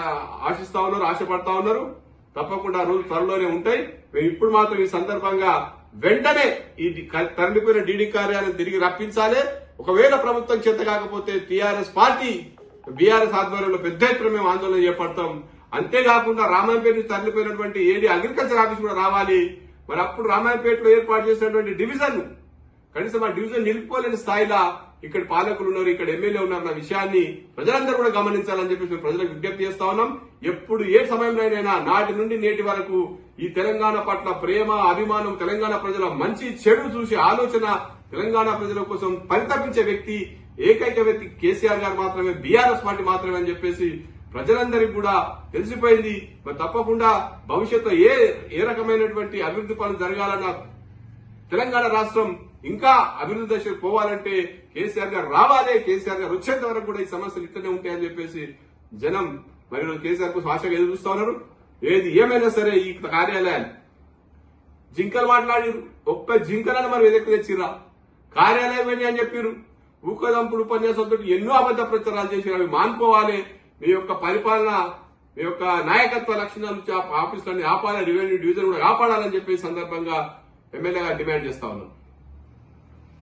ఆశిస్తా ఉన్నారు ఆశపడతా ఉన్నారు. తప్పకుండా ఆ రోజు త్వరలోనే ఉంటాయి. మేము ఇప్పుడు మాత్రం ఈ సందర్భంగా వెంటనే ఈ తరలిపోయిన డీడీ కార్యాలయం తిరిగి రప్పించాలి. ఒకవేళ ప్రభుత్వం చేత కాకపోతే టీఆర్ఎస్ పార్టీ బీఆర్ఎస్ ఆధ్వర్యంలో పెద్ద ఎత్తున మేము ఆందోళన చేపడతాం. అంతేకాకుండా రామాయణపేట నుంచి తరలిపోయినటువంటి ఏడి అగ్రికల్చర్ ఆఫీస్ కూడా రావాలి. మరి అప్పుడు రామాయణపేటలో ఏర్పాటు చేసినటువంటి డివిజన్ కనీసం ఆ డివిజన్ నిలుపుకోలేని స్థాయిలో ఇక్కడ పాలకులు ఉన్నారు ఇక్కడ ఎమ్మెల్యే ఉన్నారు అన్న విషయాన్ని ప్రజలందరూ కూడా గమనించాలని చెప్పేసి మేము ప్రజలకు విజ్ఞప్తి చేస్తా ఉన్నాం. ఎప్పుడు ఏ సమయంలోనైనా నాటి నుండి నేటి వరకు ఈ తెలంగాణ పట్ల ప్రేమ అభిమానం తెలంగాణ ప్రజల మంచి చెడు చూసే ఆలోచన తెలంగాణ ప్రజల కోసం పరితపించే వ్యక్తి ఏకైక వ్యక్తి కేసీఆర్ గారు మాత్రమే బీఆర్ఎస్ పార్టీ మాత్రమే అని చెప్పేసి ప్రజలందరికీ కూడా తెలిసిపోయింది. మరి తప్పకుండా భవిష్యత్తులో ఏ ఏ రకమైనటువంటి అభివృద్ధి పనులు జరగాలన్న తెలంగాణ రాష్ట్రం ఇంకా అభివృద్ధి దశకు పోవాలంటే కేసీఆర్ గారు రావాలి కేసీఆర్ గారు వచ్చేంత వరకు కూడా ఈ సమస్యలు ఇట్లనే ఉంటాయని చెప్పేసి జనం మరి కేసీఆర్ కోసం ఆశగా ఎదురు చూస్తా ఉన్నారు. ఏది ఏమైనా సరే ఈ కార్యాలయాలు జింకలు మాట్లాడిరు. ఒక్క జింకలను మరి వెనక్కి తెచ్చిరా కార్యాలయం ఏంటి అని చెప్పారు ఊకదంపుడు ఉపన్యాసంతో ఎన్నో అబద్ధ ప్రచారాలు చేసిరు అవి మానుకోవాలి. మీ యొక్క పరిపాలన మీ యొక్క నాయకత్వ లక్షణాలు ఆఫీసులన్నీ ఆపాలి. రెవెన్యూ డివిజన్ కూడా కాపాడాలని చెప్పే సందర్భంగా ఎమ్మెల్యేగా డిమాండ్ చేస్తా ఉన్నాం